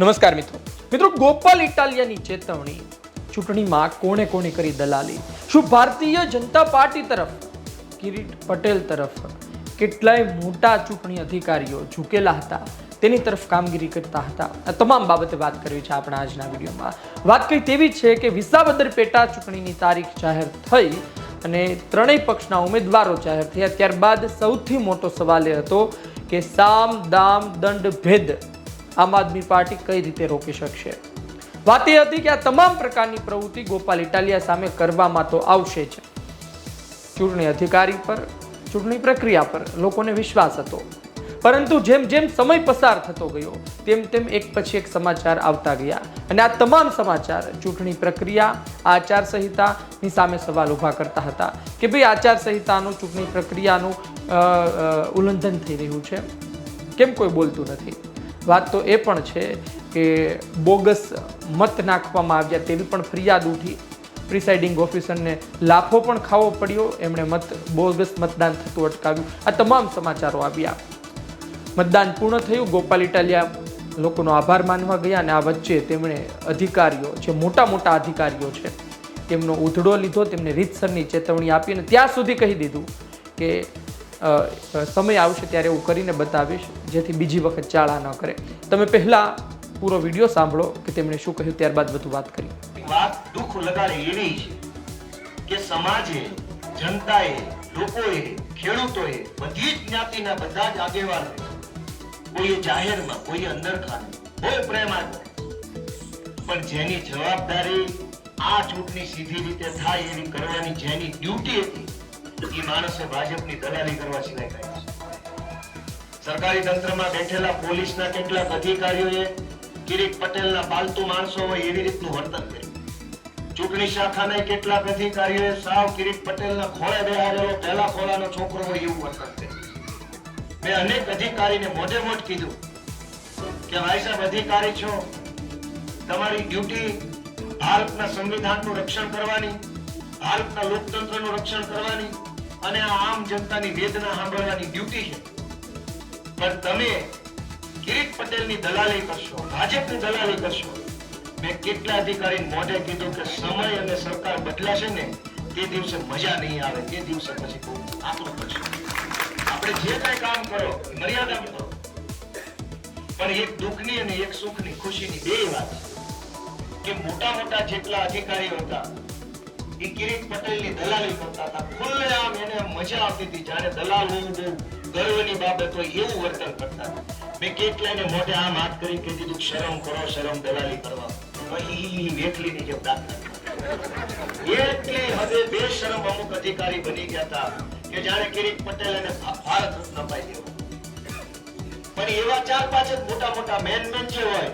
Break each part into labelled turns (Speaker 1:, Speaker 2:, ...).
Speaker 1: નમસ્કાર મિત્રો. મિત્રો, ગોપાલ ઇટાલિયાની ચેતવણી, ચૂંટણીમાં કોણે કોણે કરી દલાલી? શું ભારતીય જનતા પાર્ટી તરફ, કિરીટ પટેલ તરફ કેટલાય મોટા ચૂંટણી અધિકારીઓ ઝૂકેલા હતા? તેની તરફ કામગીરી કરતા હતા. આ તમામ બાબતે વાત કરવી છે આપણા આજના વિડીયોમાં. વાત કઈ તેવી છે કે વિસાવદર પેટા ચૂંટણીની તારીખ જાહેર થઈ અને ત્રણેય પક્ષના ઉમેદવારો જાહેર થયા. ત્યારબાદ સૌથી મોટો સવાલ એ હતો કે સામ, દામ, દંડ, ભેદ આમ આદમી પાર્ટી કઈ રીતે રોકી શકશે? વાત એ હતી કે આ તમામ પ્રકારની પ્રવૃત્તિ ગોપાલ ઇટાલિયા સામે કરવામાં તો આવશે જ. ચૂંટણી અધિકારી પર, ચૂંટણી પ્રક્રિયા પર લોકોને વિશ્વાસ હતો. પરંતુ જેમ જેમ સમય પસાર થતો ગયો, તેમ તેમ એક પછી એક સમાચાર આવતા ગયા. અને આ તમામ સમાચાર ચૂંટણી પ્રક્રિયા આચારસંહિતાની સામે સવાલ ઊભા કરતા હતા કે ભાઈ આચારસંહિતાનું ચૂંટણી પ્રક્રિયાનું ઉલ્લંઘન થઈ રહ્યું છે? કેમ કોઈ બોલતું નથી? વાત તો એ પણ છે કે બોગસ મત નાખવામાં આવ્યા તેવી પણ ફરિયાદ ઉઠી. પ્રિસાઇડિંગ ઓફિસરને લાફો પણ ખાવો પડ્યો. એમણે મત, બોગસ મતદાન થતું અટકાવ્યું. આ તમામ સમાચારો આવ્યા. મતદાન પૂર્ણ થયું. ગોપાલ ઇટાલિયા લોકોનો આભાર માનવા ગયા અને આ વચ્ચે તેમણે અધિકારીઓ જે મોટા મોટા અધિકારીઓ છે, તેમનો ઉધડો લીધો. તેમને રીતસરની ચેતવણી આપી અને ત્યાં સુધી કહી દીધું કે સમય આવશે ત્યારે હું કરીને બતાવીશ, જેથી બીજી વખત ચાળા ન કરે. તમે પહેલાં પૂરો વીડિયો સાંભળો કે તેમણે શું કહ્યું, ત્યારબાદ બધું વાત કરી
Speaker 2: વાત દુઃખ લગાડે એવી કે સમાજે, જનતાએ, લોકોએ, ખેડૂતોએ બધી જ જ્ઞાતિના બધા જ આગેવાનો કોઈએ જાહેરમાં, કોઈએ અંદર ખાને બહુ પ્રેમ પણ જેની જવાબદારી આ ચૂંટણી સીધી રીતે થાય એવી કરવાની જેની ડ્યુટી હતી એ માણસે ભાજપની દલાલી કરવા સિવાય કાંઈ સરકારી તંત્રમાં બેઠેલા પોલીસના કેટલાક અધિકારીઓએ કિરીટ પટેલના પાલતુ માણસો હોય એવી રીતનું વર્તન કર્યું. ચૂંટણી શાખાના કેટલાક અધિકારીઓએ સાવ કિરીટ પટેલના ખોળે બેહારેલો પહેલા ખોળાનો છોકરો હોય એવું વર્તન કર્યું. મેં અનેક અધિકારીને મોઢે મોઢ કીધું કે ભાઈ સાહેબ, અધિકારી છો. તમારી ડ્યુટી ભારતના સંવિધાનનું રક્ષણ કરવાની, ભારતના લોકતંત્રનું રક્ષણ કરવાની અને આમ જનતાની વેદના સાંભળવાની ડ્યુટી છે. પણ તમે કિરીટ પટેલની દલાલી કરશો, ભાજપની દલાલી કરશો. મેં કેટલા અધિકારી મોઢે કીધું કે સમય અને સરકાર બદલાશે ને, તે દિવસે મજા નહીં આવે, તે દિવસે પછી બહુ આકરું પડશે. આપણે જે કઈ કામ કરો, મર્યાદા કરો પણ એક દુઃખની અને એક સુખની ખુશીની બે વાત કે મોટા મોટા જેટલા અધિકારીઓ હતા એ કિરીટ પટેલની દલાલી કરતા હતા. ખુલ્લેઆમ એને મજા આવતી હતી. જાણે દલાલ હોવું બહુ ગર્વની બાબત હોય એવું વર્તન કરતા હતા. મેં કેટલાયને મોઢે આમ હાથ કરી કે દીધું શરમ કરો, શરમ દલાલી કરવા. પટેલ એને ભારત રત્ન પણ એવા ચાર પાંચ મોટા મોટા મેન મેન જે હોય,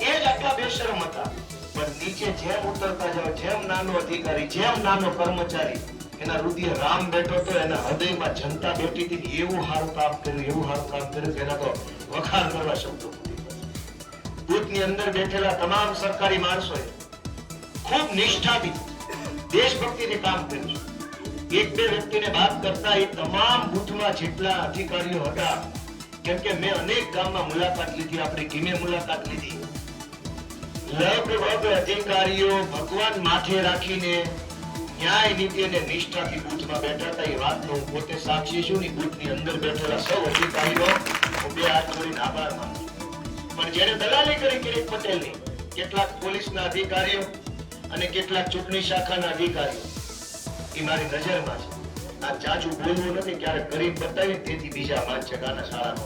Speaker 2: એ જ આટલા બેશરમ હતા. પણ નીચે જેમ ઉતરતા જાઓ, જેમ નાનો અધિકારી, જેમ નાનો કર્મચારી, એના હૃદય રામ બેઠો તો એના હૃદયમાં જનતા બેઠી હતી એવું સારું કામ કર્યું, એવું સારું કામ કર્યું કે તો વખાણ કરવા શબ્દો નથી. અંદર બેઠેલા તમામ સરકારી માણસોએ ખૂબ નિષ્ઠાથી દેશભક્તિને કામ કર્યું છે એક બે વ્યક્તિને વાત કરતા એ તમામ બુથમાં જેટલા અધિકારીઓ હતા, કેમ કે મેં અનેક ગામમાં મુલાકાત લીધી, આપણે ટીમે મુલાકાત લીધી લગભગ અધિકારીઓ ભગવાન માથે રાખીને ન્યાય નીતિ અને નિષ્ઠાથી બૂથમાં બેઠા હતા. એ વાતનો પોતે સાક્ષી છું ને અંદર બેઠેલા સૌ અધિકારીઓ બે હાથ જોડીને આભાર પણ જેને દલાલી કરી કિરીટ પટેલની, કેટલાક પોલીસના અધિકારીઓ અને કેટલાક ચૂંટણી શાખાના અધિકારીઓ, એ મારી નજરમાં છે. આ ચાચું બોલવું નથી ક્યારેક ગરીબ બતાવી તેથી બીજા પાંચ જગાના શાળા નો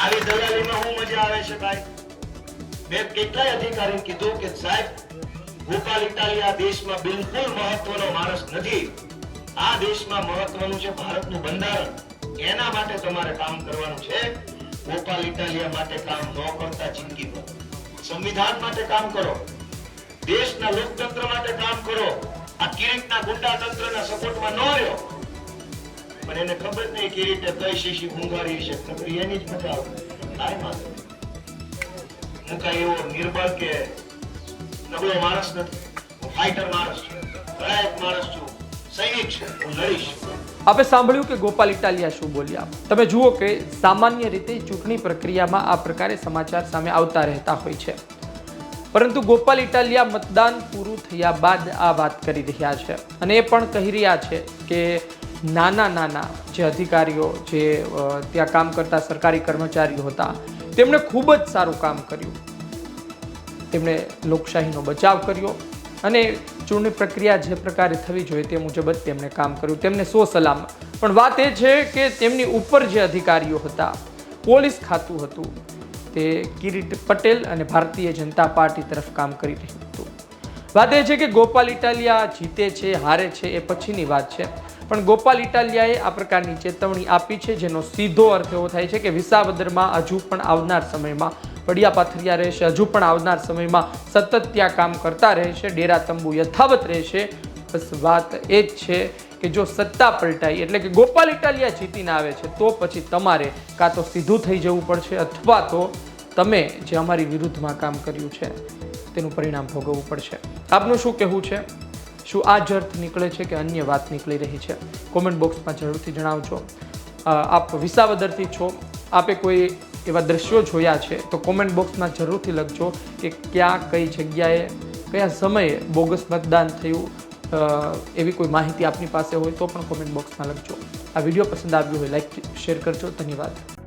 Speaker 2: આવી દલાલીમાં હું મજા આવે છે, ભાઈ? મેં કેટલાય અધિકારી કીધું કે સાહેબ ગોપાલ ઇટાલિયા દેશમાં બિલકુલ મહત્વનો માણસ નથી. આ દેશમાં મહત્વનું છે ભારતનું બંધારણ. એના માટે તમારે કામ કરવાનું છે. ગોપાલ ઇટાલિયા માટે કામ ન કરતા જિંદગી ભર. સંવિધાન માટે કામ કરો. દેશના લોકતંત્ર માટે કામ કરો. આ કિરીટના ગુંડા તંત્રના સપોર્ટમાં ન રહ્યો? પણ એને ખબર નહીં કિરીટે કઈ શીશી ઊંઘાડી છે ખબર એની જ મજા આવે. કાંઈ વાંધો. હું કઈ એવો નિર્બળ કે નબળો માણસ નથી. હું ફાઈટર માણસ છું. લડાયક માણસ છું. સૈનિક છું. હું લડીશ.
Speaker 1: આપણે સાંભળ્યું કે ગોપાલ ઇટાલિયા શું બોલ્યા? તમે જુઓ કે સામાન્ય રીતે ચૂંટણી પ્રક્રિયામાં આ પ્રકારે સમાચાર સામે આવતા રહેતા હોય છે. પરંતુ ગોપાલ ઇટાલિયા મતદાન પૂરું થયા બાદ આ વાત કરી રહ્યા છે. અને એ પણ કહી રહ્યા છે કે નાના નાના જે અધિકારીઓ જે ત્યાં કામ કરતા સરકારી કર્મચારીઓ હતા તેમણે ખૂબ જ સારું કામ કર્યું. તેમણે લોકશાહીનો બચાવ કર્યો અને ચૂંટણી પ્રક્રિયા જે પ્રકારે થવી જોઈએ તે મુજબ જ તેમણે કામ કર્યું. તેમને સો સલામ. પણ વાત એ છે કે તેમની ઉપર જે અધિકારીઓ હતા, પોલીસ ખાતું હતું, તે કિરીટ પટેલ અને ભારતીય જનતા પાર્ટી તરફ કામ કરી રહ્યું હતું. વાત એ છે કે ગોપાલ ઇટાલિયા જીતે છે, હારે છે એ પછીની વાત છે. પણ ગોપાલ ઇટાલિયાએ આ પ્રકારની ચેતવણી આપી છે, જેનો સીધો અર્થ એવો થાય છે કે વિસાવદરમાં હજુ પણ આવનાર સમયમાં પડિયા પાથરિયા રહેશે, હજુ પણ આવનાર સમયમાં સતત ત્યાં કામ કરતા રહેશે, ડેરા તંબુ યથાવત રહેશે. બસ વાત એ જ છે કે જો સત્તા પલટાઈ એટલે કે ગોપાલ ઇટાલિયા જીતીને આવે છે, તો પછી તમારે કાં તો સીધું થઈ જવું પડશે, અથવા તો તમે જે અમારી વિરુદ્ધમાં કામ કર્યું છે, તેનું પરિણામ ભોગવવું પડશે. આપનું શું કહેવું છે? શું આ જ અર્થ નીકળે છે કે અન્ય વાત નીકળી રહી છે. કોમેન્ટ બોક્સમાં જરૂરથી જણાવજો. આપ વિસાવદરથી છો. આપે કોઈ એવા દ્રશ્યો જોયા છે તો કોમેન્ટ બોક્સમાં જરૂરથી લખજો કે ક્યાં, કઈ જગ્યાએ, કયા સમયે બોગસ મતદાન થયું એવી કોઈ માહિતી આપની પાસે હોય તો પણ કોમેન્ટ બોક્સમાં લખજો. આ વીડિયો પસંદ આવ્યો હોય લાઈક શેર કરજો. ધન્યવાદ.